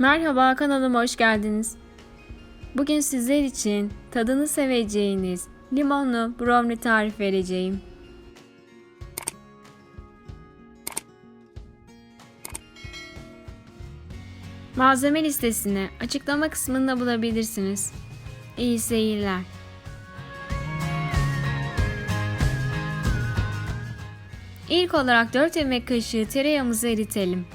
Merhaba kanalıma hoş geldiniz. Bugün sizler için tadını seveceğiniz limonlu brownie tarif vereceğim. Malzeme listesini açıklama kısmında bulabilirsiniz. İyi seyirler. İlk olarak 4 yemek kaşığı tereyağımızı eritelim.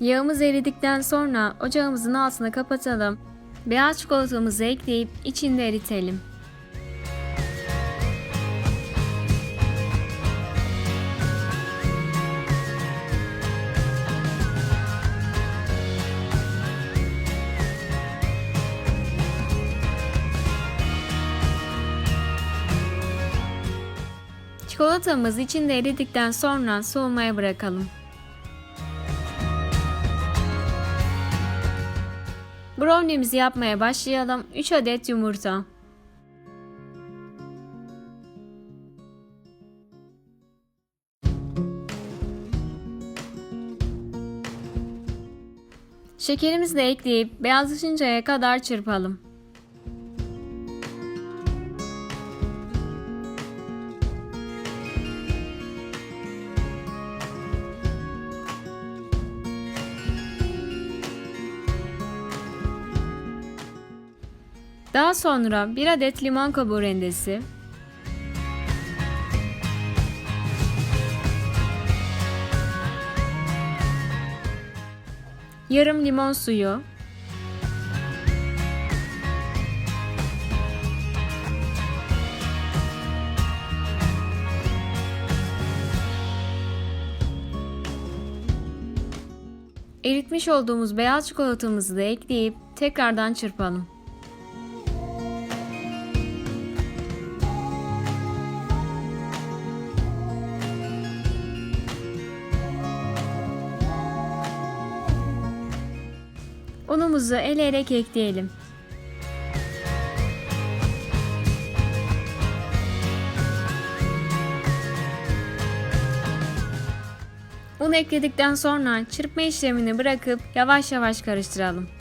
Yağımız eridikten sonra ocağımızın altını kapatalım. Beyaz çikolatamızı ekleyip içinde eritelim. Çikolatamız içinde eridikten sonra soğumaya bırakalım. Brownie'mizi yapmaya başlayalım. 3 adet yumurta. Şekerimizi de ekleyip beyazlaşıncaya kadar çırpalım. Daha sonra 1 adet limon kabuğu rendesi, yarım limon suyu, eritmiş olduğumuz beyaz çikolatamızı da ekleyip tekrardan çırpalım. Unumuzu eleyerek ekleyelim. Un ekledikten sonra çırpma işlemini bırakıp yavaş yavaş karıştıralım.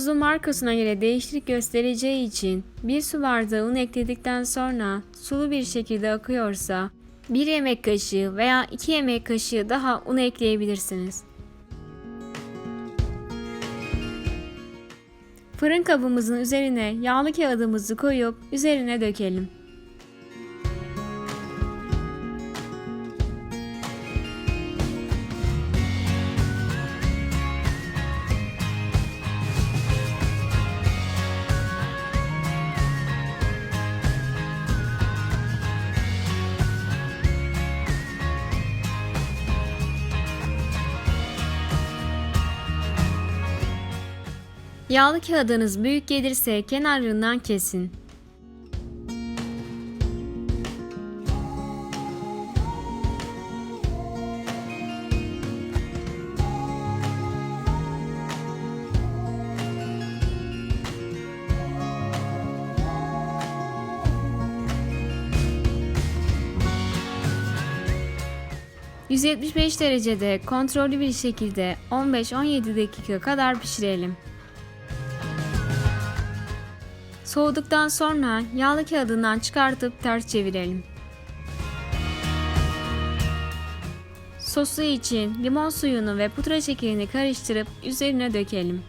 Ununuzun markasına göre değişiklik göstereceği için bir su bardağı un ekledikten sonra sulu bir şekilde akıyorsa 1 yemek kaşığı veya 2 yemek kaşığı daha un ekleyebilirsiniz. Fırın kabımızın üzerine yağlı kağıdımızı koyup üzerine dökelim. Yağlı kağıdınız büyük gelirse kenarından kesin. ...175 derecede kontrollü bir şekilde 15-17 dakika kadar pişirelim. Soğuduktan sonra yağlı kağıdından çıkartıp ters çevirelim. Sosu için limon suyunu ve pudra şekerini karıştırıp üzerine dökelim.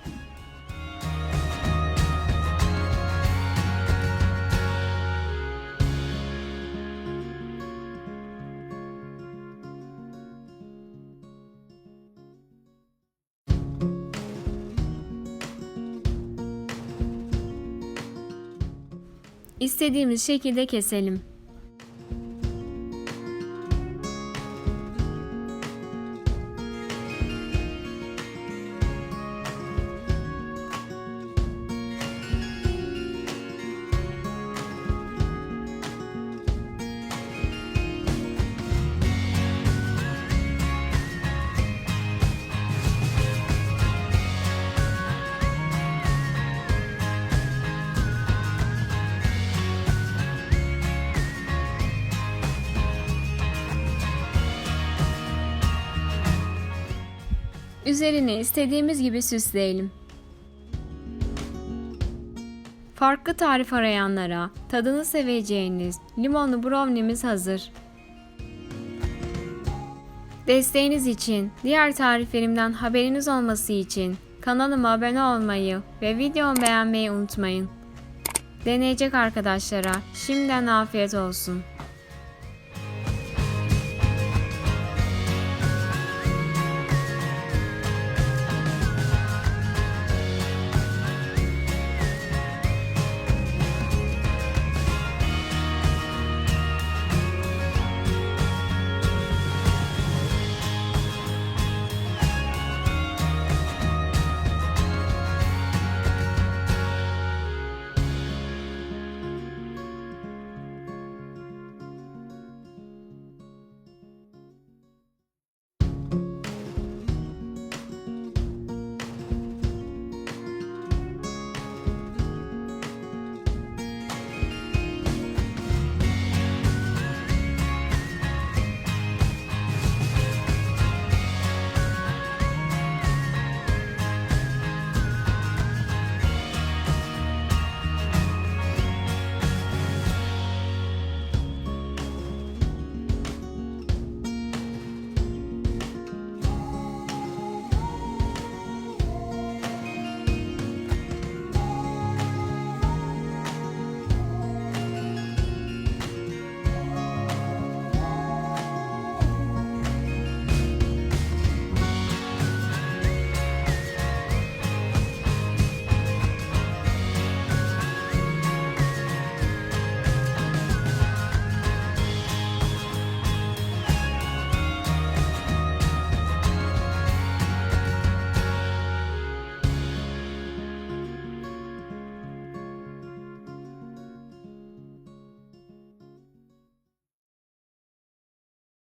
İstediğimiz şekilde keselim. Üzerine istediğimiz gibi süsleyelim. Farklı tarif arayanlara tadını seveceğiniz limonlu brownie'miz hazır. Desteğiniz için, diğer tariflerimden haberiniz olması için kanalıma abone olmayı ve videomu beğenmeyi unutmayın. Deneyecek arkadaşlara şimdiden afiyet olsun.